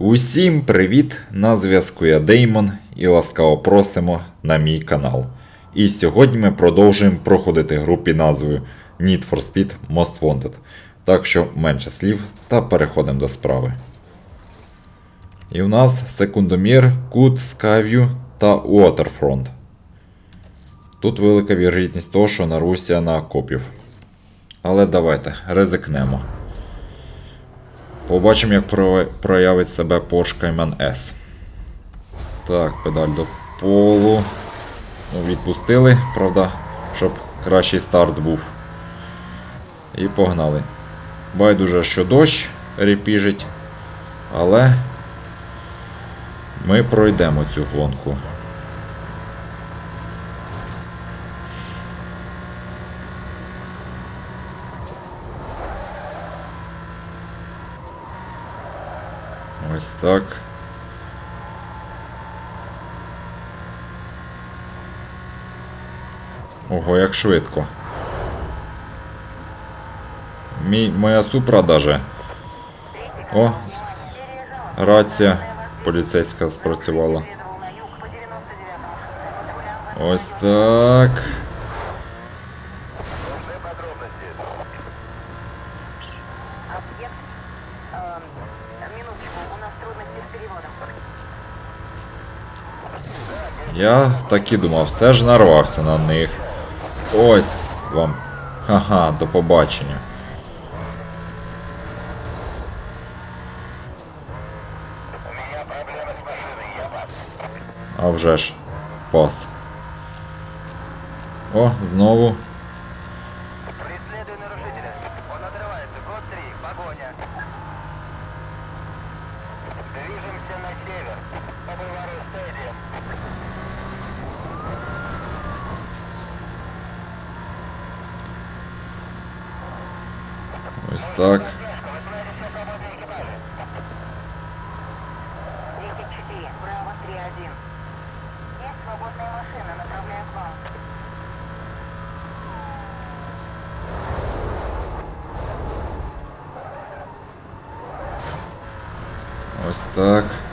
Усім привіт! На зв'язку я Деймон і ласкаво просимо на мій канал. І сьогодні ми продовжуємо проходити гру під назвою Need for Speed Most Wanted. Так що менше слів та переходимо до справи. І в нас секундомір, Кут, Skyview та Waterfront. Тут велика вірогідність того, що наруся на копів. Але давайте ризикнемо. Побачимо, як проявить себе Porsche Cayman S. Так, педаль до полу. Ну, відпустили, правда, щоб кращий старт був. І погнали. Байдуже, що дощ репіжить, але ми пройдемо цю гонку. Ось так. Ого, як швидко. Мій, моя супра даже. О, рація поліцейська спрацювала. Ось так. Я так і думав, все ж нарвався на них. Ось вам. Ага, до побачення. А вже ж. Пас. О, знову. К вам. Ось так.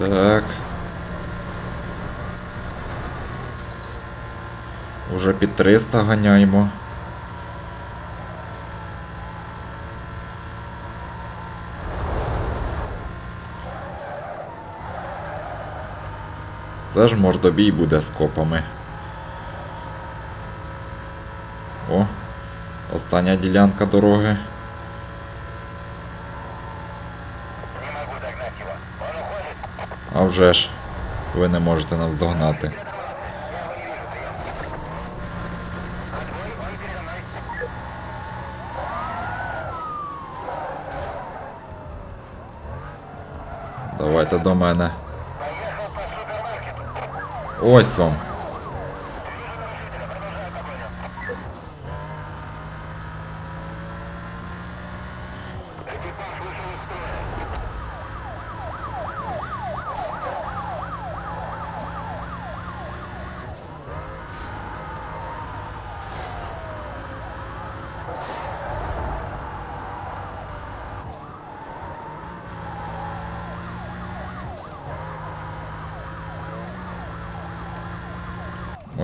Так. Уже під 300 ганяємо. Це ж мордобій буде з копами. О, остання ділянка дороги. Не могу догнать его. Он. А вже ж, ви не можете нас догнати. Давайте до мене. Ось вам.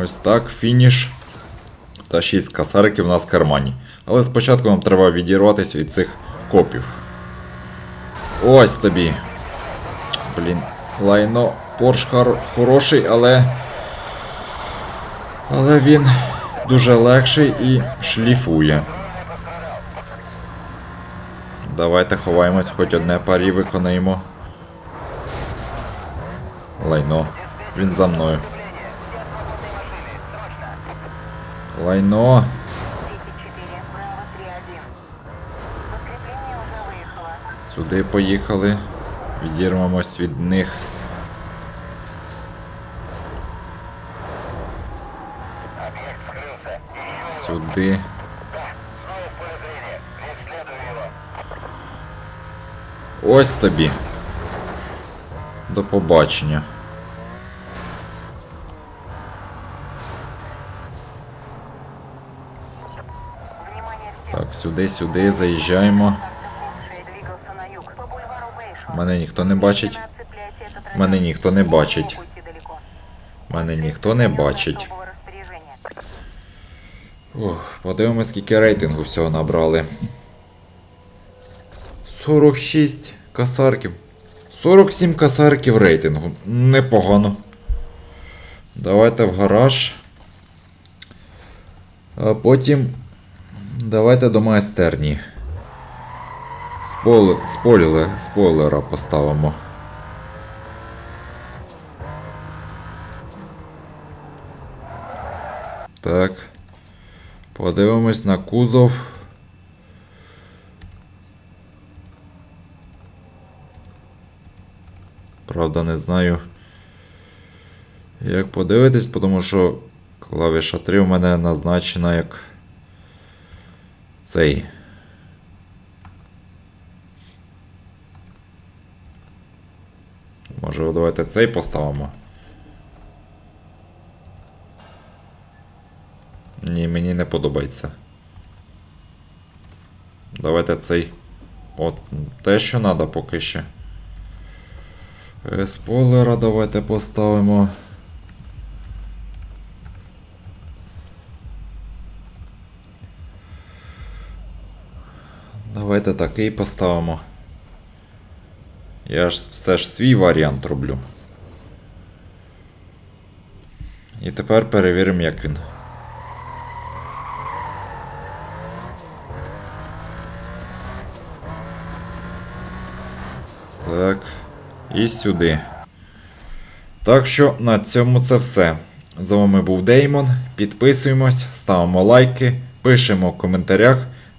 Ось так, фініш. Та 6 касариків у нас в кармані. Але спочатку нам треба відірватися від цих копів. Ось тобі. Блін, лайно. Порш хор- хороший, але. Але він дуже легший і шліфує. Давайте ховаємось, хоч одне парі виконаємо. Лайно. Він за мною. Лайно. 34, Браво 3-1. Подкрепление уже выехало. Сюди поїхали. Відірвемось від них. Объект скрылся. Сюди. Снова в поле зрения. Преследую его. Ось тобі. До побачення. Сюди, сюди, заїжджаємо. Мене ніхто не бачить. Мене ніхто не бачить. Мене ніхто не бачить. Ох, подивимось, скільки рейтингу всього набрали. 46 касарків. 47 касарків рейтингу. Непогано. Давайте в гараж. А потім. Давайте до майстерні. Спойлер, спойлер, спойлера поставимо. Так. Подивимось на кузов. Правда, не знаю. Як подивитись, тому що клавіша 3 у мене назначена як цей. Може, давайте цей поставимо. Ні, мені не подобається. Давайте цей. От, те, що треба поки ще. Е, Спойлера давайте поставимо. Давайте такий поставимо. Я ж все ж свій варіант роблю. І тепер перевіримо, як він. Так. І сюди. Так що на цьому це все. З вами був Деймон. Підписуємось, ставимо лайки, пишемо в коментарях